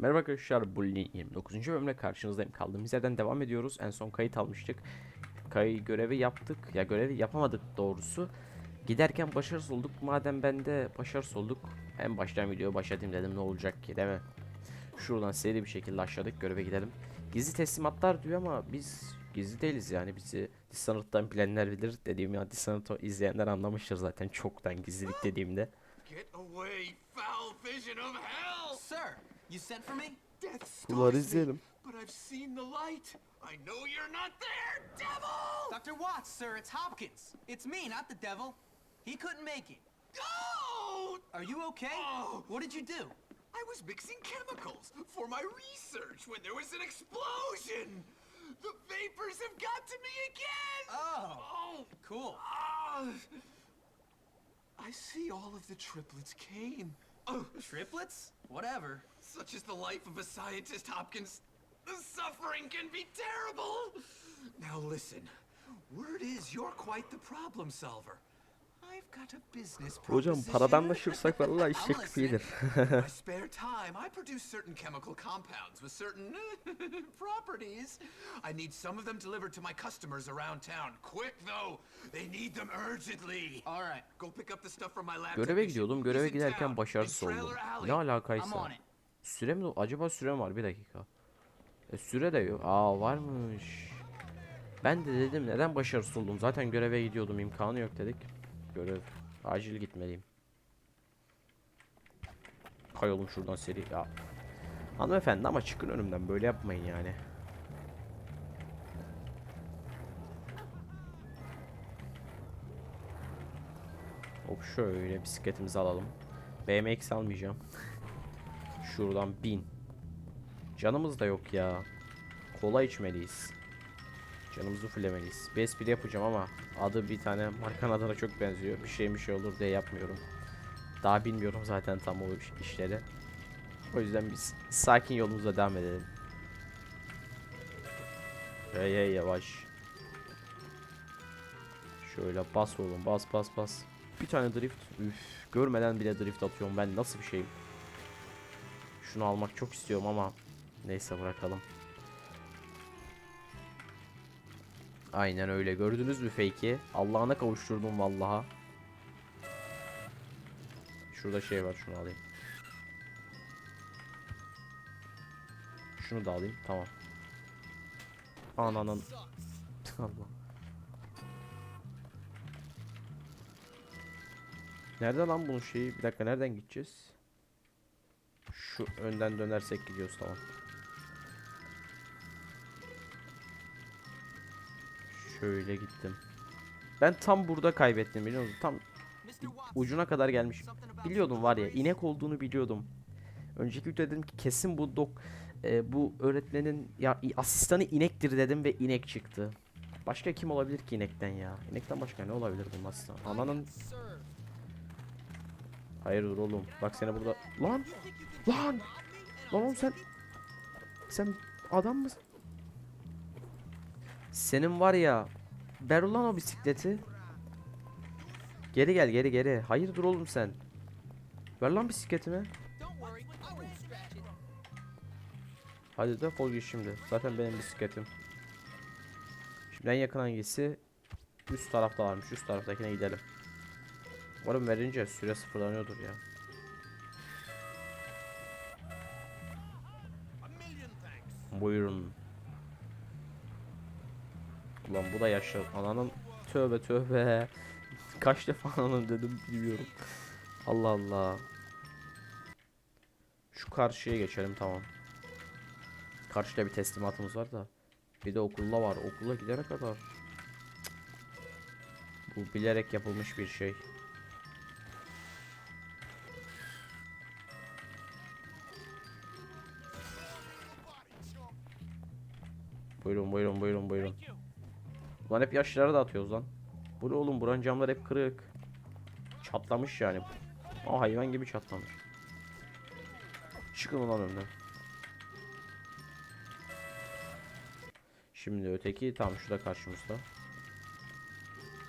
Merhaba arkadaşlar, Bully'nin 29. bölümle karşınızdayım. Kaldığımız yerden devam ediyoruz. En son kayıt almıştık. Kayı görevi yaptık. Ya görevi yapamadık doğrusu. Giderken başarısız olduk. Madem ben de başarısız olduk. En baştan video başlatayım dedim ne olacak ki değil mi? Şuradan seri bir şekilde aşağıdaki göreve gidelim. Gizli teslimatlar diyor ama biz gizli değiliz yani. Bizi Dishonored'dan bilenler bilir. Dediğim ya Dishonored'ı izleyenler anlamıştır zaten çoktan gizlilik dediğimde. Get away, foul vision of hell! Sir, you sent for me? Death Bunları stalks me, izleyelim. but I've seen the light. I know you're not there, devil! Dr. Watts, sir, it's Hopkins. It's me, not the devil. He couldn't make it. Go! Are you okay? Oh. What did you do? I was mixing chemicals for my research when there was an explosion. The vapors have got to me again. Oh. Oh. Cool. Ah. I see all of the triplets, Kane. Oh, Triplets? Whatever. Such is the life of a scientist, Hopkins. The suffering can be terrible. Now listen, word is you're quite the problem solver. I've got a business Hocam proposition. paradanlaşırsak vallahi gibidir. In my spare time, I produce certain chemical compounds with certain properties. I need some of them delivered to my customers around town. Quick, though. They need them urgently. All right. Go pick up the stuff from my lab Göreve gidiyordum. Göreve giderken başarısız oldum. Ne alakaysa. Süre mi? Acaba süre mi var? Bir dakika. E, süre de yok. Aa varmış. Ben de dedim neden başarısız oldum? Zaten göreve gidiyordum. imkanı yok dedik. Görev. Acil gitmeliyim. Kayalım şuradan seri. Ya. Hanımefendi ama çıkın önümden. Böyle yapmayın yani. Hop şöyle bisikletimizi alalım. BMX almayacağım. Şuradan bin. Canımız da yok ya. Kola içmeliyiz. Canımızı fullemeliyiz. Bir espri yapacağım ama adı bir tane markanın adına çok benziyor. Bir şey bir şey olur diye yapmıyorum. Daha bilmiyorum zaten tam o iş- işleri. O yüzden biz sakin yolumuza devam edelim. Hey hey yavaş. Şöyle bas oğlum bas bas bas. Bir tane drift. Üf, görmeden bile drift atıyorum ben nasıl bir şeyim. Şunu almak çok istiyorum ama neyse bırakalım. Aynen öyle. Gördünüz mü fake'i? Allah'ına kavuşturdum vallaha. Şurada şey var şunu alayım. Şunu da alayım. Tamam. Ananın. Allah. Nerede lan bunun şeyi? Bir dakika nereden gideceğiz? Şu önden dönersek gidiyoruz tamam. Şöyle gittim. Ben tam burada kaybettim biliyor musun? Tam ucuna kadar gelmiş. Biliyordum var ya inek olduğunu biliyordum. Önceki videoda dedim ki kesin bu dok e, bu öğretmenin ya asistanı inektir dedim ve inek çıktı. Başka kim olabilir ki inekten ya? İnekten başka ne olabilir bunun asistanı? Ananın Sir, Hayırdır oğlum? Bak seni burada lan lan lan oğlum sen sen adam mısın? Senin var ya ver ulan o bisikleti. Geri gel geri geri. Hayırdır oğlum sen? Ver lan bisikletimi. Hadi defol git şimdi. Zaten benim bisikletim. Şimdi en yakın hangisi? Üst tarafta varmış. Üst taraftakine gidelim. Umarım verince süre sıfırlanıyordur ya. Buyurun. Ulan bu da yaşlı. Ananın tövbe tövbe. Kaç defa ananın dedim bilmiyorum. Allah Allah. Şu karşıya geçelim tamam. Karşıda bir teslimatımız var da. Bir de okulla var. Okula gidene kadar. Bu bilerek yapılmış bir şey. Buyurun buyurun buyurun buyurun. Ulan hep yaşlılara da atıyoruz lan. Bu ne oğlum buranın camları hep kırık. Çatlamış yani. Ama hayvan gibi çatlamış. Çıkın ulan önümden. Şimdi öteki tam şurada karşımızda.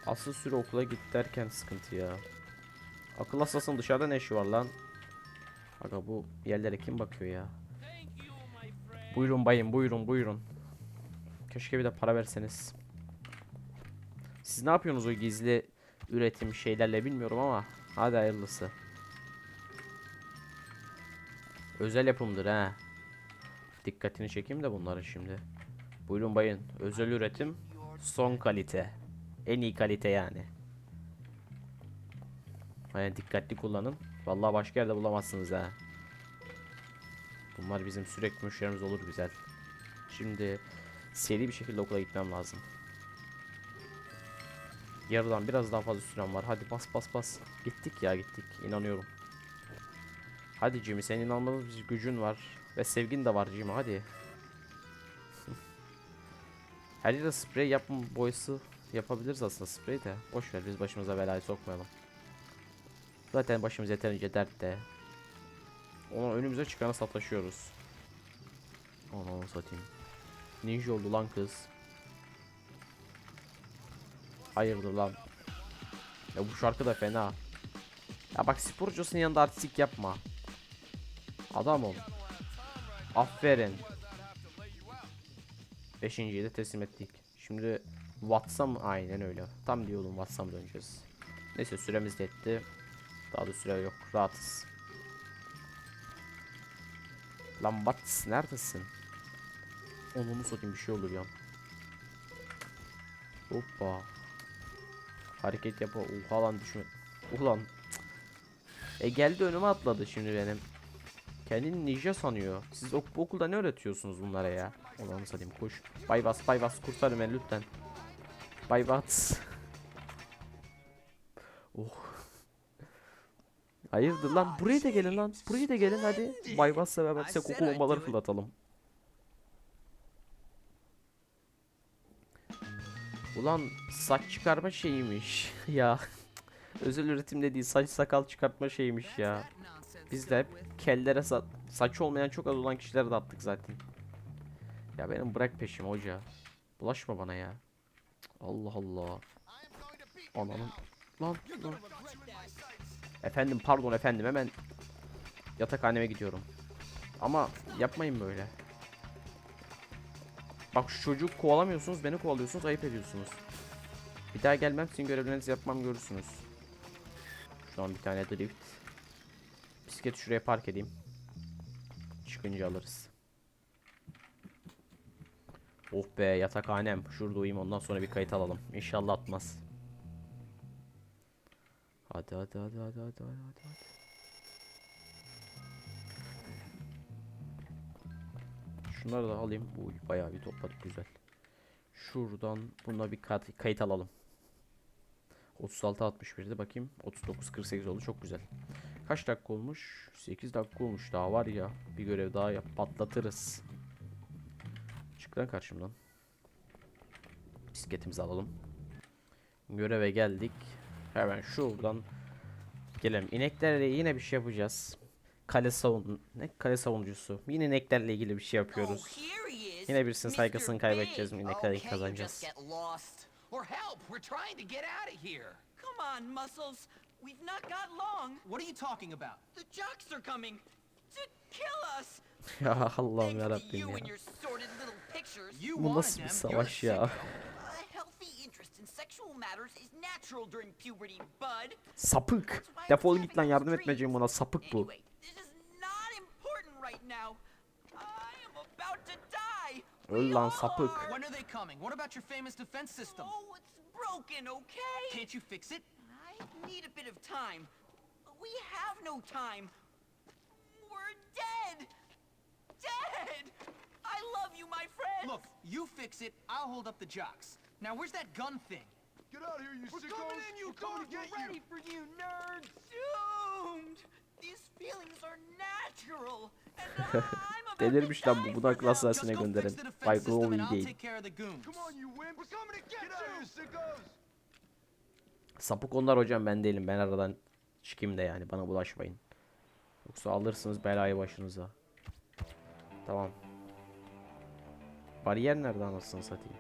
Asıl süre okula git derken sıkıntı ya. Akıl hastasının dışarıda ne işi var lan? Aga bu yerlere kim bakıyor ya? Buyurun bayım buyurun buyurun. Keşke bir de para verseniz. Siz ne yapıyorsunuz o gizli üretim şeylerle bilmiyorum ama hadi hayırlısı. Özel yapımdır ha. Dikkatini çekeyim de bunların şimdi. Buyurun bayın. Özel üretim son kalite. En iyi kalite yani. Yani dikkatli kullanın. Vallahi başka yerde bulamazsınız ha. Bunlar bizim sürekli müşterimiz olur güzel. Şimdi seri bir şekilde okula gitmem lazım. Yarıdan biraz daha fazla sürem var. Hadi bas bas bas. Gittik ya gittik. İnanıyorum. Hadi Jimmy senin inanılmaz bir gücün var. Ve sevgin de var Jimmy hadi. Her yere sprey yapma boyası yapabiliriz aslında sprey de. Boş ver biz başımıza belayı sokmayalım. Zaten başımız yeterince dertte. Ona önümüze çıkanı sataşıyoruz. Onu satayım. Ninja oldu lan kız. Hayırdır lan. Ya bu şarkı da fena. Ya bak sporcusunun yanında artistik yapma. Adam ol. Aferin. Beşinciyi de teslim ettik. Şimdi Watsam aynen öyle. Tam diyordum Watsam döneceğiz. Neyse süremiz de etti. Daha da süre yok. Rahatız. Lan Wats neredesin? Onu satayım bir şey olur ya. Hoppa. Hareket yapa. Oha lan düşme. Ulan. E geldi önüme atladı şimdi benim. Kendini ninja sanıyor. Siz ok okulda ne öğretiyorsunuz bunlara ya? Ulan satayım koş. Bay bas bay bas kurtarın beni lütfen. Bay bas. oh. Hayırdır lan buraya da gelin lan. Buraya da gelin hadi. Bay basla beraber size koku bombaları fırlatalım. Ulan saç çıkarma şeyiymiş ya. Özel üretim dediği saç sakal çıkartma şeyiymiş ya. Biz de hep kellere sa- saç olmayan çok az olan kişilere de attık zaten. Ya benim bırak peşimi hoca. Bulaşma bana ya. Allah Allah. Ananın. Lan lan. Efendim pardon efendim hemen yatakhaneme gidiyorum. Ama yapmayın böyle. Bak şu çocuğu kovalamıyorsunuz beni kovalıyorsunuz ayıp ediyorsunuz. Bir daha gelmem sizin görevlerinizi yapmam görürsünüz. Şu an bir tane drift. Bisikleti şuraya park edeyim. Çıkınca alırız. Oh be yatakhanem. Şurada uyuyayım ondan sonra bir kayıt alalım. İnşallah atmaz. Hadi hadi hadi hadi hadi hadi hadi. Şunları da alayım. Uy bayağı bir topladık güzel. Şuradan buna bir kat- kayıt alalım. 36 61'di bakayım. 39 48 oldu çok güzel. Kaç dakika olmuş? 8 dakika olmuş daha var ya. Bir görev daha yap patlatırız. Çık lan karşımdan. Bisikletimizi alalım. Göreve geldik. Hemen şuradan gelelim. İneklerle yine bir şey yapacağız. Kale savun ne kale savunucusu. Yine ineklerle ilgili bir şey yapıyoruz. Oh. Yine birisinin saygısını kaybedeceğiz, inekler ilk can't you kazanacağız. Or help, we're trying to get out of here. Come on, Muscles. We've not got long. What are you talking about? The jocks are coming to kill us. ya Allah'ım ya. pictures. You Bu nasıl bir savaş ya? sicko. A healthy interest in sexual matters is natural during puberty, bud. Sapık. Defol git lan yardım etmeyeceğim buna sapık bu. Right now. I am about to die. Öl We lan sapık. are. When are they coming? What about your famous defense system? Oh, it's broken, okay? Can't you fix it? I need a bit of time. We have no time. We're dead. Dead. I love you, my friend. Look, you fix it, I'll hold up the jocks. Now, where's that gun thing? Get out of here, you We're sickos! coming in, you We're coming to get we're you! ready for you, nerds! Doomed. These feelings are natural. Delirmiş lan bu. Buna klas dersine gönderin. Bay Glowy değil. Sapık onlar hocam ben değilim. Ben aradan çıkayım da yani bana bulaşmayın. Yoksa alırsınız belayı başınıza. Tamam. Bariyer nerede anasını satayım?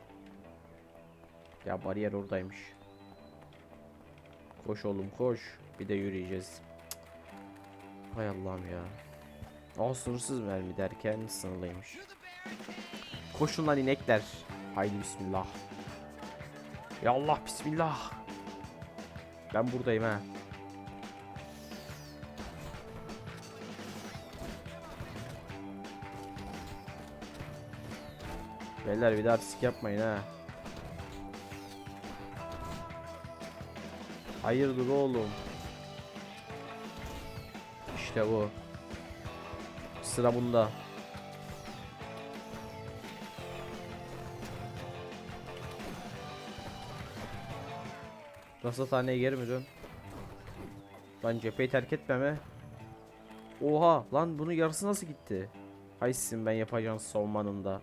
Ya bariyer oradaymış. Koş oğlum koş. Bir de yürüyeceğiz. Cık. Hay Allah'ım ya. Aa sınırsız mermi derken sınırlıymış. Koşun lan inekler. Haydi bismillah. Ya Allah bismillah. Ben buradayım ha. Beyler bir daha risk yapmayın ha. Hayırdır oğlum? İşte bu. Sıra bunda. Rasathaneye geri mi dön? Lan cepheyi terk etmeme. Oha lan bunun yarısı nasıl gitti? Hay ben yapacağım savunmanın da.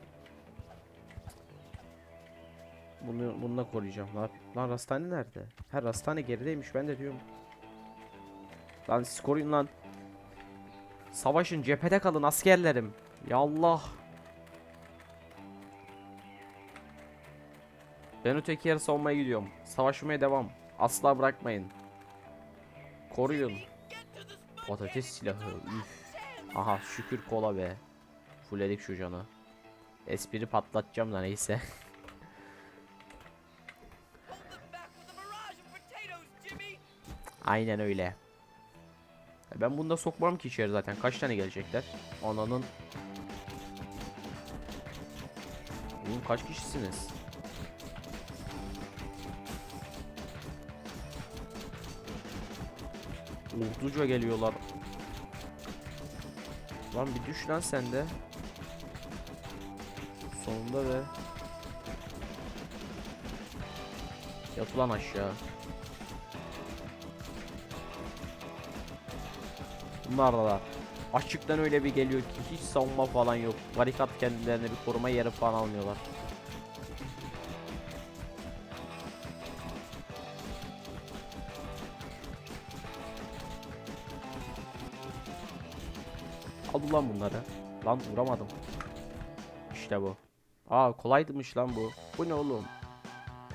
Bunu bununla koruyacağım. Lan, lan rastane nerede? Her rastane gerideymiş ben de diyorum. Lan siz koruyun lan. Savaşın cephede kalın askerlerim. Ya Allah. Ben öteki yere savunmaya gidiyorum. Savaşmaya devam. Asla bırakmayın. Koruyun. Patates silahı. Üf. Aha şükür kola be. Fulledik şu canı. Espri patlatacağım da neyse. Hold them Ben bunu da sokmam ki içeri zaten. Kaç tane gelecekler? Ananın. Oğlum kaç kişisiniz? Orduca geliyorlar. Lan bir düş lan sen de. Sonunda be. Yat ulan aşağı. Bunlar da açıktan öyle bir geliyor ki hiç savunma falan yok. Barikat kendilerine bir koruma yeri falan almıyorlar. Al ulan bunları. Lan vuramadım. İşte bu. Aa kolaydımış lan bu. Bu ne oğlum?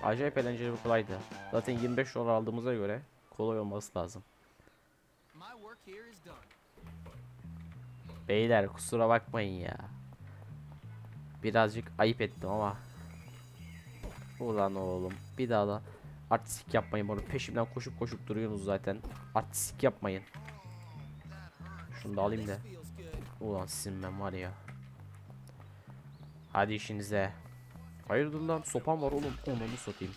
Acayip eğlenceli bir kolaydı. Zaten 25 dolar aldığımıza göre kolay olması lazım. My work here is done. Beyler kusura bakmayın ya. Birazcık ayıp ettim ama. Ulan oğlum bir daha da artistik yapmayın bunu peşimden koşup koşup duruyorsunuz zaten. Artistik yapmayın. Şunu da alayım da. Ulan sizin ben var ya. Hadi işinize. Hayırdır lan sopam var oğlum. Onu satayım.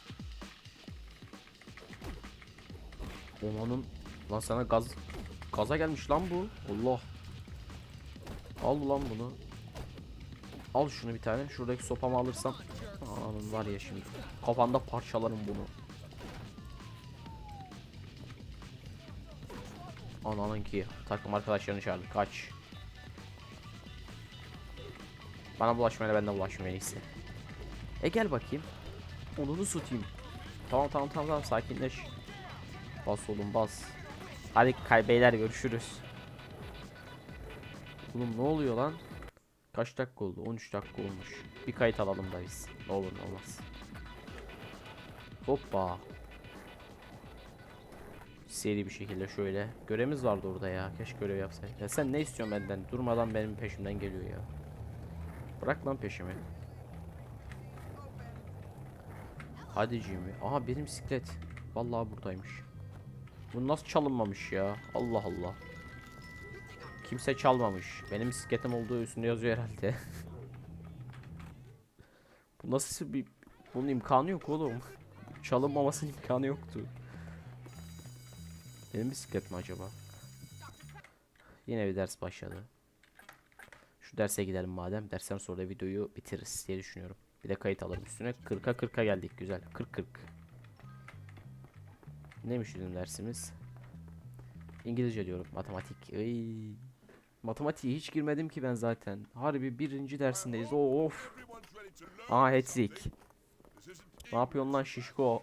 Omanın lan sana gaz gaza gelmiş lan bu. Allah. Al ulan bunu. Al şunu bir tane. Şuradaki sopamı alırsam. Ananın var ya şimdi. Kafanda parçalarım bunu. Ananın ki takım arkadaşlarını çağırdı. Kaç. Bana bulaşmayla ben de bulaşmayayım en iyisi. E gel bakayım. Onunu tutayım. Tamam tamam tamam tamam sakinleş. Bas oğlum bas. Hadi kay beyler görüşürüz. Oğlum ne oluyor lan? Kaç dakika oldu? 13 dakika olmuş. Bir kayıt alalım da biz. Ne olur ne olmaz. Hoppa. Seri bir şekilde şöyle. Görevimiz vardı orada ya. Keşke görev yapsaydık. Ya sen ne istiyorsun benden? Durmadan benim peşimden geliyor ya. Bırak lan peşimi. Hadi Jimmy. Aha benim bisiklet. Vallahi buradaymış. Bu nasıl çalınmamış ya? Allah Allah. Kimse çalmamış. Benim bisikletim olduğu üstünde yazıyor herhalde. Bu nasıl bir... Bunun imkanı yok oğlum. Çalınmamasının imkanı yoktu. Benim bisiklet mi acaba? Yine bir ders başladı. Şu derse gidelim madem. Dersten sonra da videoyu bitiririz diye düşünüyorum. Bir de kayıt alırım üstüne. 40'a 40'a geldik güzel. 40 40. Neymiş bizim dersimiz? İngilizce diyorum. Matematik. Iy. Matematiğe hiç girmedim ki ben zaten. Harbi birinci dersindeyiz. Of. Aa Hetzik. Ne yapıyorsun lan şişko?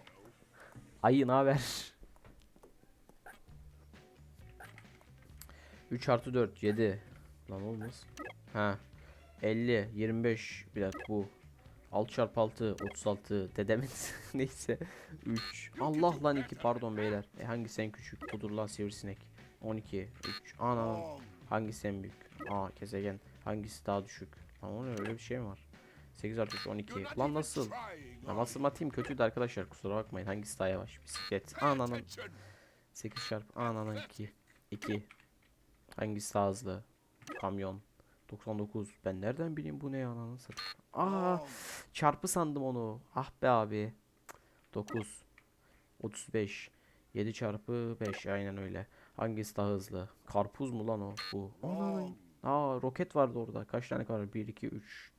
Ayı ne haber? 3 artı 4 7 Lan olmaz Ha. 50 25 Bir dakika bu. 6 çarpı 6 36 Dedemin neyse. 3 Allah lan 2 pardon beyler. E, Hangisi en küçük? Budur lan sivrisinek 12 3 Ana Hangisi en büyük Aa gezegen Hangisi daha düşük Ama ne, öyle bir şey mi var? 8 artı 3 12. Lan nasıl? Ya matematikim kötüydü arkadaşlar kusura bakmayın. Hangisi daha yavaş? Bisiklet. Ananın 8 çarpı ananın 2. 2. Hangisi daha hızlı? Kamyon. 99. Ben nereden bileyim bu ne ananı satayım. Aa çarpı sandım onu. Ah be abi. 9. 35. 7 çarpı 5 aynen öyle. Hangisi daha hızlı? Karpuz mu lan o? Bu. Ananın. Aa roket vardı orada. Kaç tane var? 1 2 3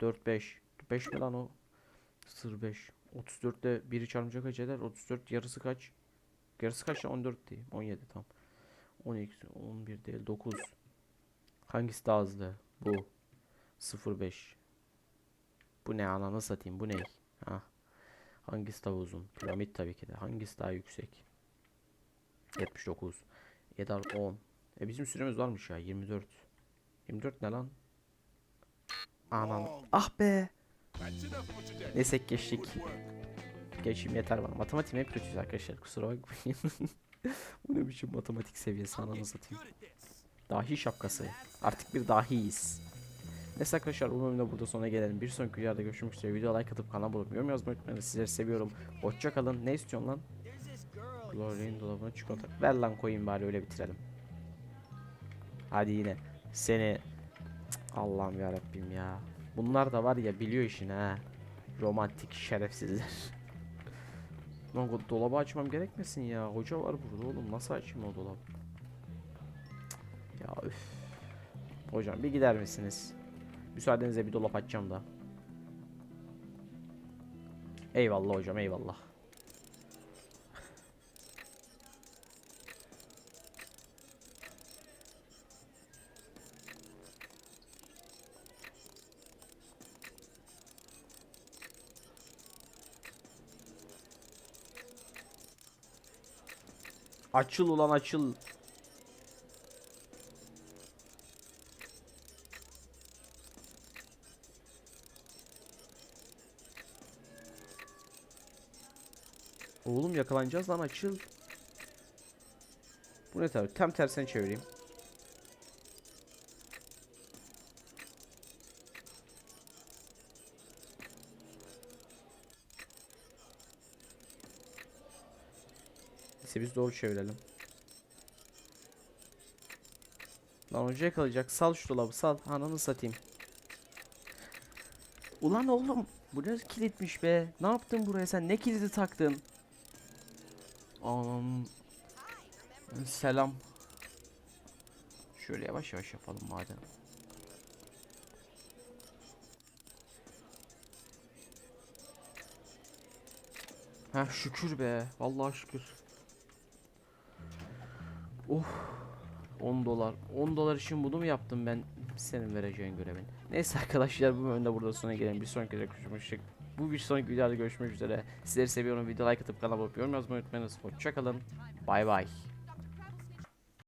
4 5. 5 mi lan o? Sır 5. 34 ile 1'i çarpınca kaç eder? 34 yarısı kaç? Yarısı kaç lan? 14 değil. 17 tam. 12, 11 değil. 9. Hangisi daha hızlı? Bu. 05. Bu ne ananı satayım? Bu ne? Ha. Hangisi daha uzun? Piramit tabii ki de. Hangisi daha yüksek? 79. Eder 10. E bizim süremiz varmış ya. 24. 24 ne lan? Anan. Ah be. Neyse geçtik. Geçeyim yeter bana. Matematiğim hep kötüyüz arkadaşlar. Kusura bakmayın. Bu ne biçim matematik seviyesi ananı satayım. Dahi şapkası. Artık bir dahiyiz. Neyse arkadaşlar bu bölümde burada sona gelelim. Bir sonraki videoda görüşmek üzere. Video like atıp kanala abone yorum yazmayı unutmayın. Sizleri seviyorum. Hoşça kalın. Ne istiyorsun lan? Glory'nin dolabına çikolata. Ver lan koyayım bari öyle bitirelim. Hadi yine. Seni Allah'ım ya Rabbim ya. Bunlar da var ya biliyor işini ha. Romantik şerefsizler. Lan dolabı açmam gerekmesin ya. Hoca var burada oğlum. Nasıl açayım o dolabı? Ya üf. Hocam bir gider misiniz? Müsaadenizle bir dolap açacağım da. Eyvallah hocam eyvallah. Açıl ulan açıl. Oğlum yakalanacağız lan açıl. Bu ne tabi? Tam tersine çevireyim. Neyse biz doğru çevirelim. Lan hoca yakalayacak. Sal şu dolabı sal. Ananı satayım. Ulan oğlum. Bu ne kilitmiş be. Ne yaptın buraya sen? Ne kilidi taktın? Anam. Selam. Şöyle yavaş yavaş yapalım madem. Ha şükür be. Vallahi şükür. Oh. 10 dolar. 10 dolar için bunu mu yaptım ben? Senin vereceğin görevin. Neyse arkadaşlar bu bölümde burada sona gelelim. Bir sonraki videoda görüşmek Bu bir sonraki videoda görüşmek üzere. Sizleri seviyorum. Video like atıp kanala abone yazmayı unutmayınız. Hoşçakalın. Bay bay.